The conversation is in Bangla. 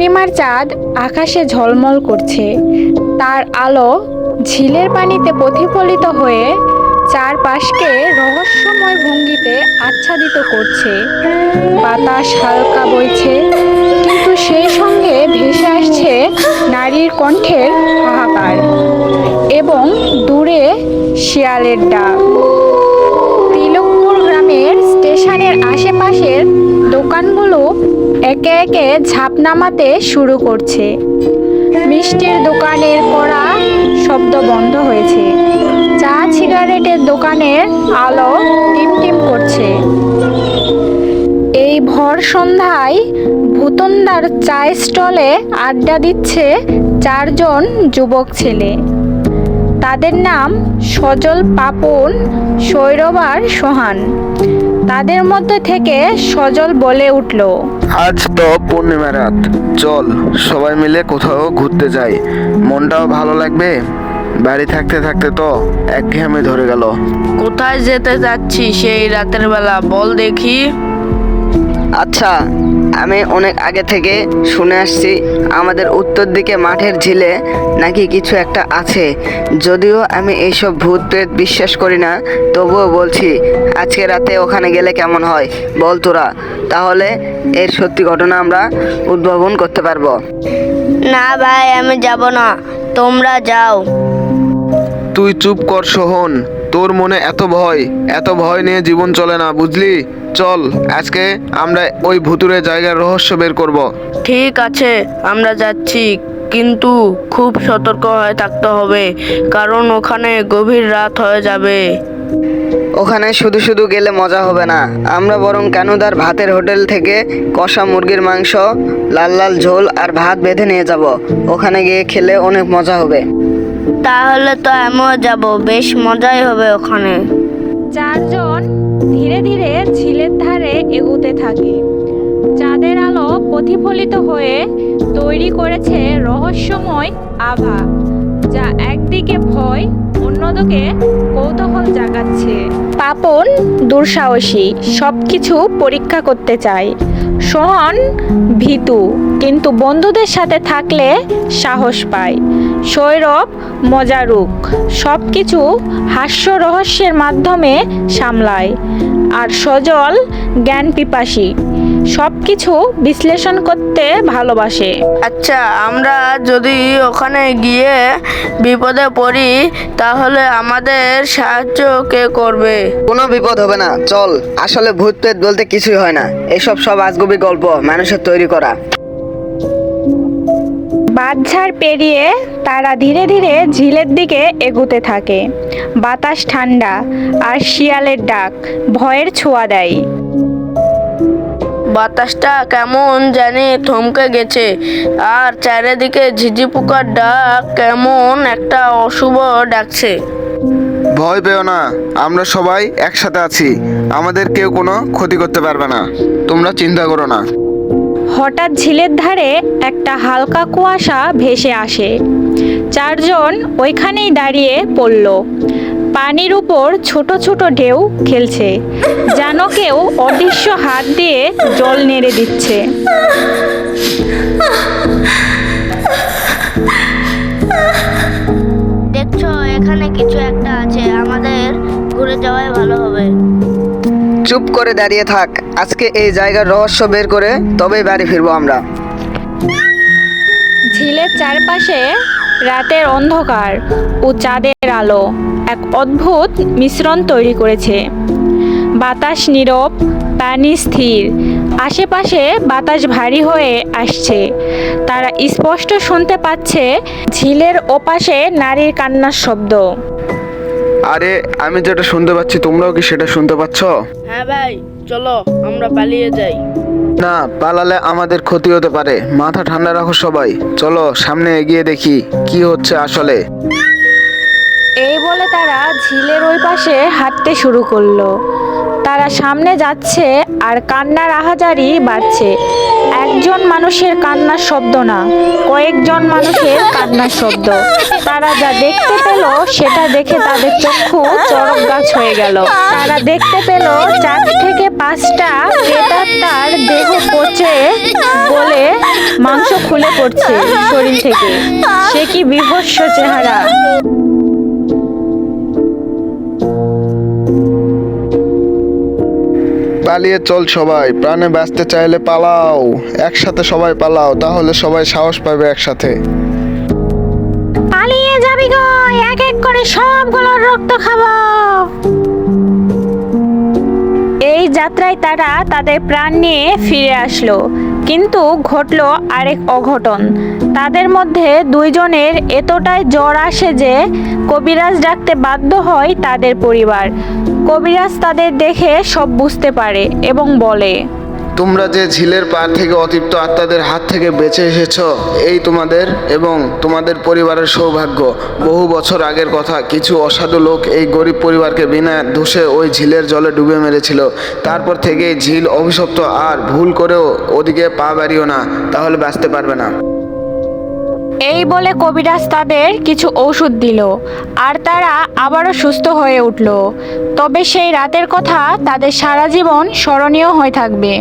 পূর্ণিমার চাঁদ আকাশে ঝলমল করছে। তার আলো ঝিলের পানিতে প্রতিফলিত হয়ে চারপাশকে রহস্যময় ভঙ্গিতে আচ্ছাদিত করছে। বাতাস হালকা বইছে, কিন্তু সেই সঙ্গে ভেসে আসছে নারীর কণ্ঠের হাহাকার এবং দূরে শিয়ালের ডাক। তিলকপুর গ্রামের স্টেশনের আশেপাশের দোকানগুলো একে একে ঝাঁপ নামাতে শুরু করছে। মিষ্টির দোকানের কড়া শব্দ বন্ধ হয়েছে। চা সিগারেটের দোকানের আলো টিমটিম করছে। এই ভর সন্ধ্যায় ভূতন্দার চায় স্টলে আড্ডা দিচ্ছে চারজন যুবক ছেলে। তাদের নাম সজল পাপন সৈরব আর সোহান। তাদের মধ্যে থেকে সজল বলে উঠল আজ তো পূর্ণিমা রাত। চল সবাই মিলে কোথাও ঘুরতে যাই। মনটাও ভালো লাগবে। বাড়ি থাকতে থাকতে তো একঘেয়েমি ধরে গেল। কোথায় যেতে যাচ্ছি সেই রাতের বেলা? বল দেখি। আচ্ছা আমি অনেক আগে থেকে শুনে আসছি আমাদের উত্তর দিকে মাঠের ঝিলে নাকি কিছু একটা আছে। যদিও আমি এইসব ভূত প্রেত বিশ্বাস করি না তবুও বলছি আজকে রাতে ওখানে গেলে কেমন হয়? বল তোরা। তাহলে এর সত্যি ঘটনা আমরা উদ্ভাবন করতে পারব। না ভাই আমি যাব না। তোমরা যাও। তুই চুপ কর সোহন। তোর মনে এত ভয় এত ভয় নিয়ে জীবন চলে না বুঝলি? চল আজকে আমরা ওই ভুতুরে জায়গার রহস্য বের করব। ঠিক আছে আমরা যাচ্ছি কিন্তু খুব সতর্ক হয়ে থাকতে হবে কারণ ওখানে গভীর রাত হয়ে যাবে। ওখানে শুধু শুধু গেলে মজা হবে না আমরা বরং কানুদার ভাতের হোটেল থেকে কষা মুরগির মাংস লাল লাল ঝোল আর ভাত বেঁধে নিয়ে যাব ওখানে গিয়ে খেলে অনেক মজা হবে। তাহলে তো আমিও যাব। বেশ মজাই হবে ওখানে। চারজন ধীরে ধীরে ঝিলের ধারে এগুতে থাকে। চাঁদের আলো প্রতিফলিত হয়ে তৈরি করেছে রহস্যময় আভা, যা একদিকে ভয়, অন্যদিকে কৌতূহল জাগাচ্ছে। পাপন দুঃসাহসী সব কিছু পরীক্ষা করতে চায়। সোহন ভীতু, কিন্তু বন্ধুদের সাথে থাকলে সাহস পায়। সৌরভ মজারুক। সব কিছু হাস্য রহস্যের মাধ্যমে সামলায় আর সজল জ্ঞান পিপাসী। সব কিছু বিশ্লেষণ করতে ভালোবাসে। আচ্ছা আমরা যদি ওখানে গিয়ে বিপদে পড়ি তাহলে আমাদের সাহায্য কে করবে? কোনো বিপদ হবে না চল। আসলে ভূত প্রেত বলতে কিছুই হয় না। এসব সব আজগুবি গল্প মানুষের তৈরি করা। বাদঝাড় পেরিয়ে তারা ধীরে ধীরে ঝিলের দিকে এগুতে থাকে। বাতাস ঠান্ডা আর শিয়ালের ডাক ভয়ের ছোঁয়া দেয়। বাতাসটা কেমন জানি থমকে গেছে আর চারিদিকে ঝিঝি পোকার ডাক কেমন একটা অশুভ ডাকছে। ভয় পেও না আমরা সবাই একসাথে আছি আমাদের কেউ কোনো ক্ষতি করতে পারবে না তোমরা চিন্তা করো না। হঠাৎ ঝিলের ধারে একটা হালকা কুয়াশা ভেসে আসে। চারজন ওইখানেই দাঁড়িয়ে পড়ল। পানির উপর ছোট ছোট ঢেউ খেলছে। যেন কেউ অদৃশ্য হাত দিয়ে জল নেড়ে দিচ্ছে। দেখছ, এখানে কিছু একটা আছে। আমাদের ঘুরে যাওয়াই ভালো হবে। চুপ করে দাঁড়িয়ে থাক। আজকে এই জায়গার রহস্য বের করে তবেই বাড়ি ফিরবো আমরা। ঝিলের চারপাশে রাতের অন্ধকার ও চাঁদের আলো এক অদ্ভুত মিশ্রণ তৈরি করেছে। বাতাস নীরব, পানি স্থির, আশেপাশে বাতাস ভারী হয়ে আসছে। তারা স্পষ্ট শুনতে পাচ্ছে ঝিলের ওপাশে নারীর কান্নার শব্দ। আরে আমি যেটা শুনতে পাচ্ছি তোমরাও কি সেটা শুনতে পাচ্ছ? হ্যাঁ ভাই চলো আমরা পালিয়ে যাই। না পালালে আমাদের ক্ষতি হতে পারে। মাথা ঠান্ডা রাখো সবাই। চলো সামনে এগিয়ে দেখি কি হচ্ছে আসলে। এই বলে তারা ঝিলের ওই পাশে হাঁটতে শুরু করল। তারা সামনে যাচ্ছে আর কান্নার আহাজারি বাড়ছে। একজন মানুষের কান্নার শব্দ না, কয়েকজন মানুষের কান্নার শব্দ। তারা যা দেখতে পেল, সেটা দেখে তাদের চক্ষু চরক গাছ হয়ে গেল। তারা দেখতে পেল, চার থেকে পাঁচটা প্রেতাত্মার দেহ পচে বলে মাংস খুলে পড়ছে শরীর থেকে। সে কি বিভৎস চেহারা। পালিয়ে চল সবাই, প্রাণে বাঁচতে চাইলে পালাও, একসাথে সবাই পালাও, তাহলে সবাই সাহস পাবে একসাথে। পালিয়ে যাবি গো, এক এক করে সবগুলোর রক্ত খাব। এই যাত্রায় তারা তাদের প্রাণ নিয়ে ফিরে আসলো। কিন্তু ঘটল আরেক অঘটন। তাদের মধ্যে দুইজনের এতটাই জ্বর আসে যে কবিরাজ ডাকতে বাধ্য হয় তাদের পরিবার। কবিরাজ তাদের দেখে সব বুঝতে পারে এবং বলে তোমরা যে ঝিলের পার থেকে অতিপ্ত আত্মাদের হাত থেকে বেঁচে এসেছ, এই তোমাদের এবং তোমাদের পরিবারের সৌভাগ্য। বহু বছর আগের কথা, কিছু অসাধু লোক এই গরিব পরিবারকে বিনা ধসে ওই ঝিলের জলে ডুবে মেরেছিল। তারপর থেকে ঝিল অভিশপ্ত, আর ভুল করেও ওদিকে পা বাড়িও না, তাহলে বাঁচতে পারবে না। এই বলে কবিরাজ তাদের কিছু ওষুধ দিল, আর তারা আবারও সুস্থ হয়ে উঠল। তবে সেই রাতের কথা তাদের সারা জীবন স্মরণীয় হয়ে থাকবে।